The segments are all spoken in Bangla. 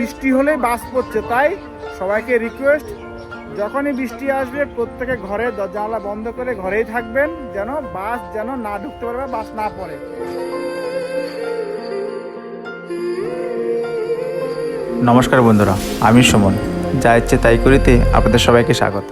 বৃষ্টি হলে বাস পড়ছে তাই সবাইকে রিকোয়েস্ট যখনই বৃষ্টি আসবে প্রত্যেকে ঘরে জানলা বন্ধ করে ঘরেই থাকবেন, যেন বাস যেন না ঢুকতে পারবে বাস না পড়ে। নমস্কার বন্ধুরা, আমি সুমন। যা ইচ্ছে তাই করিতে আপনাদের সবাইকে স্বাগত।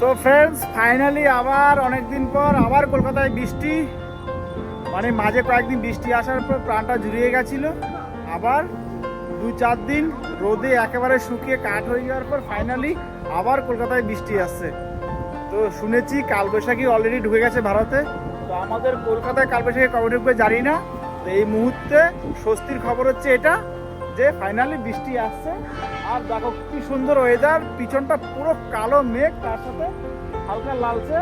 তো ফ্রেন্ডস ফাইনালি আবার অনেকদিন পর আবার কলকাতায় বৃষ্টি। মানে মাঝে কয়েকদিন বৃষ্টি আসার পর প্রাণটা জুড়িয়ে গেছিল। আবার দু চার দিন রোদে একেবারে শুকিয়ে কাঠ হয়ে যাওয়ার পর ফাইনালি আবার কলকাতায় বৃষ্টি আসছে। তো শুনেছি কালবৈশাখী অলরেডি ঢুকে গেছে ভারতে। তো আমাদের কলকাতায় কালবৈশাখী কবে ঢুকবে জানি না। তো এই মুহূর্তে স্বস্তির খবর হচ্ছে এটা, যে ফাইনালি বৃষ্টি আসছে। আর দেখো কি সুন্দর ওয়েদার পিছনটা পুরো কালো মেঘ, তার সাথে হালকা লালচে।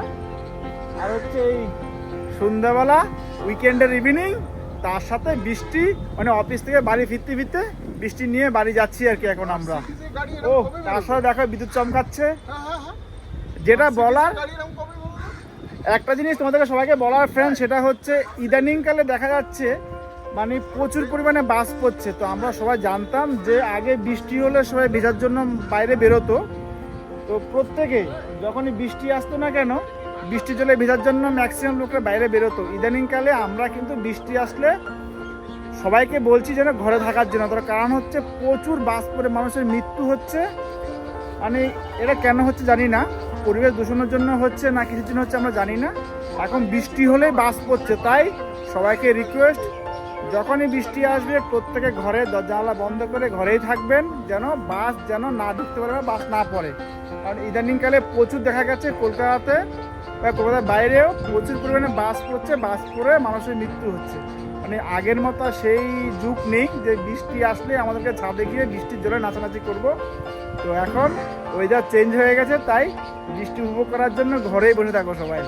আর হচ্ছে এই সন্ধ্যাবেলা উইকেন্ডের ইভিনিং তার সাথে বৃষ্টি মানে অফিস থেকে বাড়ি ফিরতে ফিরতে বৃষ্টি নিয়ে বাড়ি যাচ্ছি আর কি এখন আমরা। ও, তার সাথে দেখো বিদ্যুৎ চমকাচ্ছে। যেটা বলার, একটা জিনিস তোমাদেরকে সবাইকে বলার ফ্রেন্ড সেটা হচ্ছে ইদানিংকালে দেখা যাচ্ছে মানে প্রচুর পরিমাণে বাস পড়ছে। তো আমরা সবাই জানতাম যে আগে বৃষ্টি হলে সবাই ভেজার জন্য বাইরে বেরোতো। তো প্রত্যেকে যখনই বৃষ্টি আসতো না কেন বৃষ্টি জলে ভেজার জন্য ম্যাক্সিমাম লোকরা বাইরে বেরোতো। ইদানিংকালে আমরা কিন্তু বৃষ্টি আসলে সবাইকে বলছি যেন ঘরে থাকার জন্য। তার কারণ হচ্ছে প্রচুর বাস পড়ে, মানুষের মৃত্যু হচ্ছে। মানে এটা কেন হচ্ছে জানি না। পরিবেশ দূষণের জন্য হচ্ছে না কিছুর জন্য হচ্ছে আমরা জানি না। এখন বৃষ্টি হলেই বাস পড়ছে। তাই সবাইকে রিকোয়েস্ট যখনই বৃষ্টি আসবে, প্রত্যেকে ঘরে জানালা বন্ধ করে ঘরেই থাকবেন, যেন বাস যেন না ঢুকতে পারে বাস না পড়ে। কারণ ইদানিংকালে প্রচুর দেখা গেছে কলকাতাতে, বা কলকাতার বাইরেও প্রচুর পরিমাণে বাস পড়ছে, বাস পড়ে মানুষের মৃত্যু হচ্ছে। মানে আগের মতো সেই যুগ নেই যে বৃষ্টি আসলে আমাদেরকে ছাদে গিয়ে বৃষ্টির জলে নাচানাচি করব। তো এখন ওয়েদার চেঞ্জ হয়ে গেছে, তাই বৃষ্টি উপভোগ করার জন্য ঘরেই বসে থাকো সবাই।